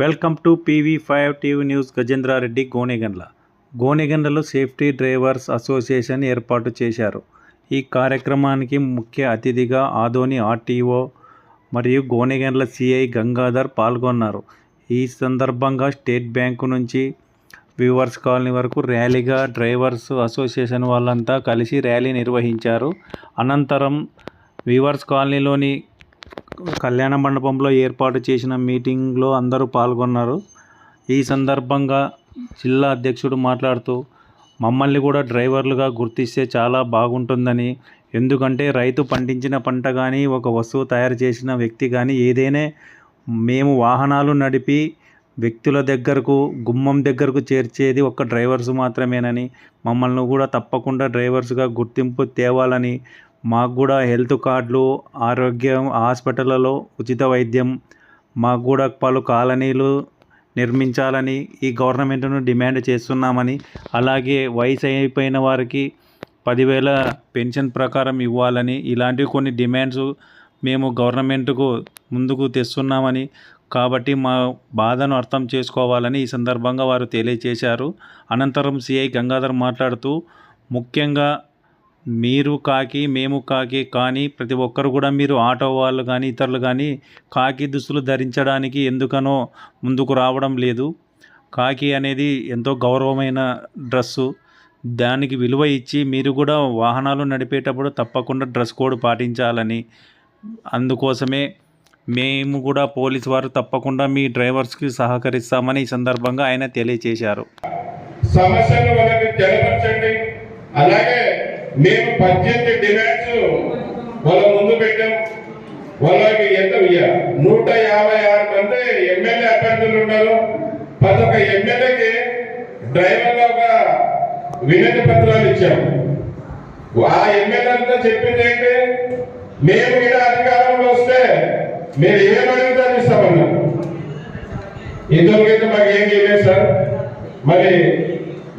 Welcome to PV five TV news Gajendra Reddy Gonegandla. గోనెగండ్లలో safety drivers association ఏర్పాటు చేశారు. ఈ కార్యక్రమానికి ముఖ్య అతిథిగా ఆదోని ఆర్టీఓ మరియు గోనెగండ్ల సిఐ గంగాధర్ పాల్గొన్నారు. ఈ సందర్భంగా స్టేట్ బ్యాంకు నుంచి వ్యూవర్స్ కాలనీ వరకు ర్యాలీగా డ్రైవర్స్ అసోసియేషన్ వాళ్ళంతా కలిసి ర్యాలీ నిర్వహించారు. అనంతరం వ్యూవర్స్ కాలనీలోని కళ్యాణ మండపంలో ఏర్పాటు చేసిన మీటింగ్లో అందరూ పాల్గొన్నారు. ఈ సందర్భంగా జిల్లా అధ్యక్షుడు మాట్లాడుతూ మమ్మల్ని కూడా డ్రైవర్లుగా గుర్తిస్తే చాలా బాగుంటుందని. ఎందుకంటే రైతు పండించిన పంట కానీ ఒక వస్తువు తయారు చేసిన వ్యక్తి కానీ ఏదైనా మేము వాహనాలు నడిపి వ్యక్తుల దగ్గరకు గుమ్మం దగ్గరకు చేర్చేది ఒక డ్రైవర్స్ మాత్రమేనని. మమ్మల్ని కూడా తప్పకుండా డ్రైవర్స్గా గుర్తింపు తేవాలని మాకు కూడా హెల్త్ కార్డులు ఆరోగ్యం హాస్పిటళ్ళలో ఉచిత వైద్యం మాకు కూడా పలు కాలనీలు నిర్మించాలని ఈ గవర్నమెంట్ను డిమాండ్ చేస్తున్నామని అలాగే వయసు అయిపోయిన వారికి పదివేల పెన్షన్ ప్రకారం ఇవ్వాలని ఇలాంటివి కొన్ని డిమాండ్స్ మేము గవర్నమెంట్కు ముందుకు తెస్తున్నామని కాబట్టి మా బాధను అర్థం చేసుకోవాలని ఈ సందర్భంగా వారు తెలియజేశారు. అనంతరం సిఐ గంగాధర్ మాట్లాడుతూ ముఖ్యంగా మీరు కాకి మేము కాకి కానీ ప్రతి ఒక్కరు కూడా మీరు ఆటో వాళ్ళు కానీ ఇతరులు కానీ కాకి దుస్తులు ధరించడానికి ఎందుకనో ముందుకు రావడం లేదు. కాకి అనేది ఎంతో గౌరవమైన డ్రెస్సు. దానికి విలువ ఇచ్చి మీరు కూడా వాహనాలు నడిపేటప్పుడు తప్పకుండా డ్రెస్ కోడ్ పాటించాలని. అందుకోసమే మేము కూడా పోలీస్ వారు తప్పకుండా మీ డ్రైవర్స్కి సహకరిస్తామని ఈ సందర్భంగా ఆయన తెలియజేశారు సమస్యను అలాగే మేము పద్దెనిమిది డిమాండ్స్ వాళ్ళ ముందు పెట్టాం. వాళ్ళకి ఎంత నూట యాభై ఆరు మంది ఎమ్మెల్యే అభ్యర్థులు ఉన్నారు. ప్రతి ఒక్క ఎమ్మెల్యేకి డ్రైవర్గా ఒక వినతి పత్రాలు ఇచ్చాం. ఆ ఎమ్మెల్యే అంతా చెప్పింది ఏంటి? మేము ఇక్కడ అధికారంలో వస్తే మీరు ఏమైనా అది ఇస్తామన్నారు. ఇంతవరకైతే మాకు ఏం చేయలేదు సార్. మరి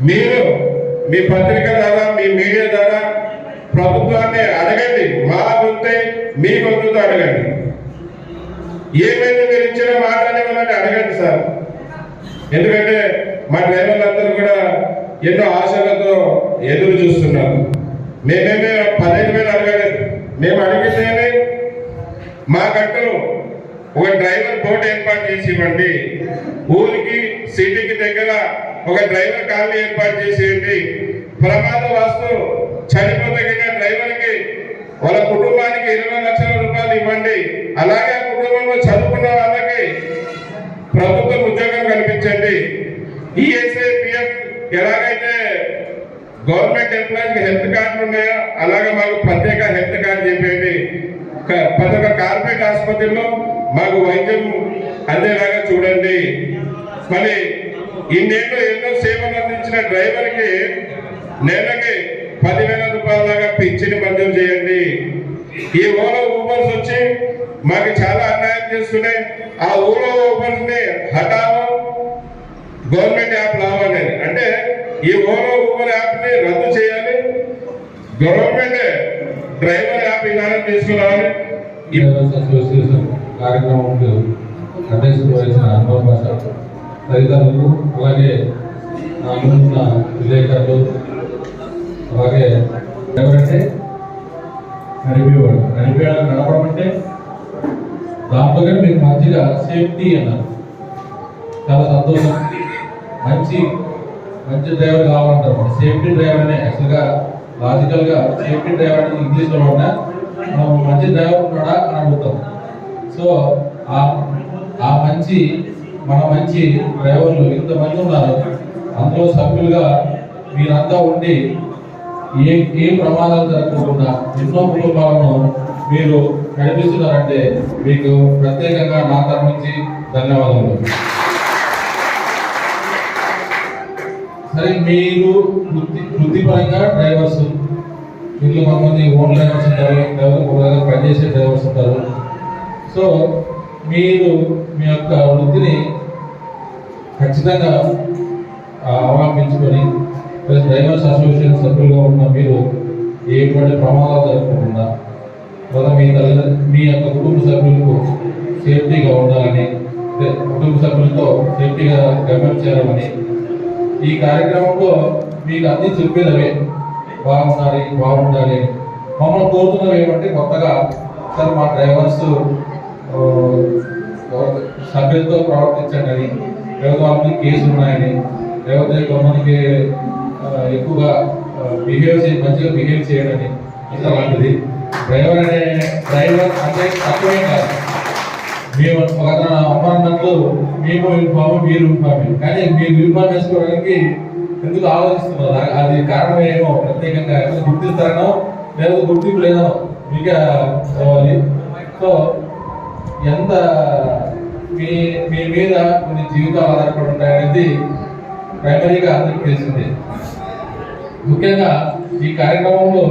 మీరు మీ పత్రిక ద్వారా మీ మీడియా ద్వారా ప్రభుత్వాన్ని అడగండి. మా గొంతే మీ గొంతుతో అడగండి. ఏమైంది మీరు ఇచ్చిన మాటని అడగండి సార్. ఎందుకంటే మా డ్రైవర్లందరూ కూడా ఎన్నో ఆశలతో ఎదురు చూస్తున్నారు. మేమేమే పదిహేను వేలు అడగలేదు. మేము అడిగితేనే మాకంటూ ఒక డ్రైవర్ బోర్డు ఏర్పాటు చేసి ఇవ్వండి. ఊరికి సిటీకి దగ్గర ఒక డ్రైవర్ కాలనీ ఏర్పాటు చేసేయండి. ప్రమాద వాస్తు చనిపోతగిన డ్రైవర్కి వాళ్ళ కుటుంబానికి ఇరవై లక్షల రూపాయలు ఇవ్వండి. అలాగే ఆ కుటుంబంలో చదువుకున్న వాళ్ళకి ప్రభుత్వం ఉద్యోగం కల్పించండి. ఈ ఎస్ఐపిఎఫ్ ఎలాగైతే గవర్నమెంట్ ఎంప్లాయీస్ హెల్త్ కార్డులు ఉన్నాయో అలాగే మాకు ప్రత్యేక హెల్త్ కార్డు చెప్పేయండి. ప్రతి ఒక్క కార్పొరేట్ ఆసుపత్రిలో మాకు వైద్యం అందేలాగా చూడండి. మరి ఇన్నేళ్ళు ఎన్నో సేవలు అందించిన డ్రైవర్కి నెలకి పదివేల రూపాయల దాకా పింఛని మంజూరు చేయండి. ఈ ఓలో ఊబర్స్ వచ్చి మాకు చాలా అన్యాయం చేస్తున్నాయి. ఆ ఓలో ఊబర్స్ని హఠాము గవర్నమెంట్ యాప్ లావాలని అంటే ఈ ఓలో ఊబర్ యాప్ని రద్దు చేయాలి. గవర్నమెంట్ డ్రైవర్ యాప్ విధానం తీసుకురావాలి ఈ అధ్యక్షత వహించిన అనుభవ తల్లిదండ్రులు అలాగే నా ముందున్న విలేకరులు అలాగే ఎవరంటే నడిపేవాడు నడిపేవాడు నడపడం అంటే దాంట్లో కానీ మీకు మంచిగా సేఫ్టీ అన్నారు. చాలా సంతోషం. మంచి మంచి డ్రైవర్ కావాలంటారు. సేఫ్టీ డ్రైవర్ అనే యాక్చువల్గా లాజికల్గా సేఫ్టీ డ్రైవర్ అనేది ఇంగ్లీష్లో ఉన్నా మనం మంచి డ్రైవర్ ఉన్నాడా అని అడుగుతాం. సో ఆ ఆ మంచి మన మంచి డ్రైవర్లు ఇంతమంది ఉన్నారు? అందులో సభ్యులుగా మీరంతా ఉండి ఏ ఏ ప్రమాదాలు జరగకుండా ఎన్నో కుటుంబాలను మీరు నడిపిస్తున్నారంటే మీకు ప్రత్యేకంగా నా తరఫు నుంచి ధన్యవాదాలు సరే మీరు వృత్తి వృత్తిపరంగా డ్రైవర్స్ ఇందులో కొంతమంది ఓన్ డ్రైవర్స్ ఉంటారు డ్రైవర్ పనిచేసే డ్రైవర్స్ ఉంటారు. సో మీరు మీ యొక్క వృత్తిని ఖచ్చితంగా ఆ, అవలంబించుకొని డ్రైవర్స్ అసోసియేషన్ సభ్యులుగా ఉన్న మీరు ఎటువంటి ప్రమాదాలు జరగకుండా లేదా మీ తల్లి మీ యొక్క కుటుంబ సభ్యులకు సేఫ్టీగా ఉండాలని కుటుంబ సభ్యులతో సేఫ్టీగా గమ్యం చేయాలని ఈ కార్యక్రమంలో మీకు అన్ని చెప్పేదవే బాగుండాలి బాగుండాలి మమ్మల్ని కోరుతున్నవి ఏమంటే కొత్తగా సార్ మా డ్రైవర్స్ సభ్యులతో ప్రవర్తించండి అని. లేకపోతే కేసులు ఉన్నాయని. లేకపోతే కొంతమందికి ఎక్కువగా బిహేవ్ చే మంచిగా బిహేవ్ చేయడని ఇంత లాంటిది డ్రైవర్ అనే డ్రైవర్ అంటే తక్కువే కాదు. మేము ఒక అమ్మన్నట్లు మేము యూనిఫామ్ మీరు యూనిఫామ్ కానీ మీరు యూనిఫామ్ వేసుకోవడానికి ఎందుకు ఆలోచిస్తున్నారు? అది కారణం ఏమో ప్రత్యేకంగా. గుర్తిస్తారనో లేదా గుర్తింపు లేదో మీకు సో ఎంత మీ మీ మీద కొన్ని జీవితాలు ఆధారపడి ఉంటాయనేది ప్రైమరీగా అందరికీ తెలిసిందే. ముఖ్యంగా ఈ కార్యక్రమంలో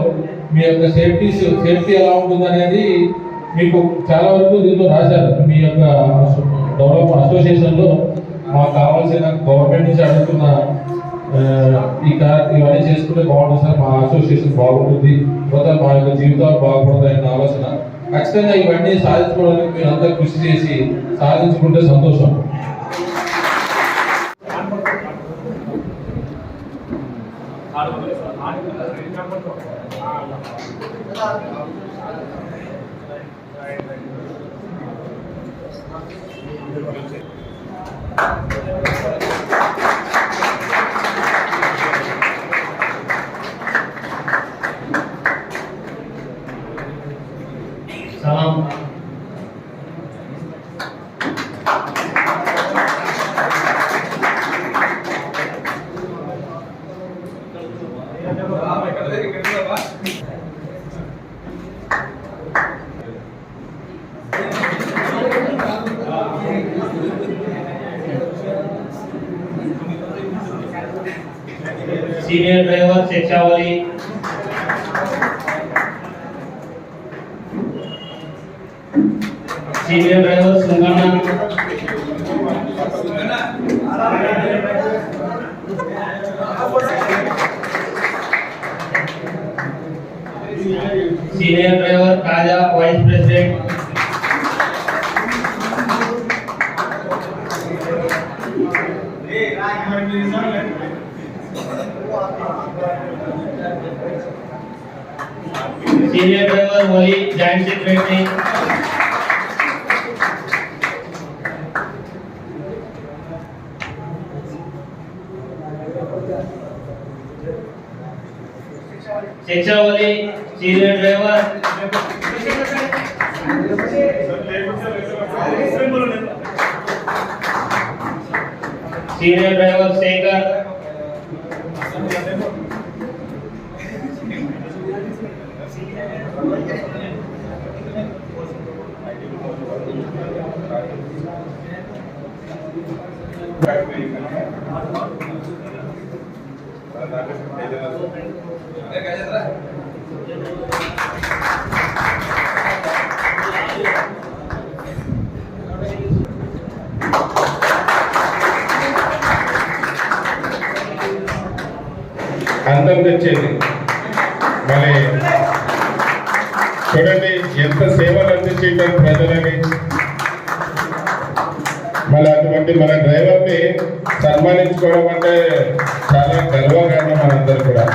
మీ యొక్క సేఫ్టీ సేఫ్టీ ఎలా ఉంటుందనేది మీకు చాలా వరకు దీంట్లో రాశారు. మీ యొక్క డెవలప్ అసోసియేషన్లో మాకు కావాల్సిన గవర్నమెంట్ నుంచి అడుగుతున్న ఈ ఇవన్నీ చేసుకుంటే బాగుంటుంది సార్. మా అసోసియేషన్ బాగుంటుంది. తర్వాత మా యొక్క జీవితాలు బాగుపడతాయన్న ఆలోచన. ఖచ్చితంగా ఇవన్నీ సాధించుకోవడానికి మీరు అంతా కృషి చేసి సాధించుకుంటే సంతోషం. సలాం senior driver Shikshavali senior driver Suganna Raja vice president senior driver Holi joint secretary Shikshavali senior driver senior driver senior driver Shekhar అందం తెచ్చేది. మరి చూడండి ఎంత సేవలు అందించేటారు ప్రజలని. మళ్ళీ అటువంటి మన డ్రైవర్ని సన్మానించుకోవడం అంటే చాలా గర్వకారణం మనందరూ కూడా.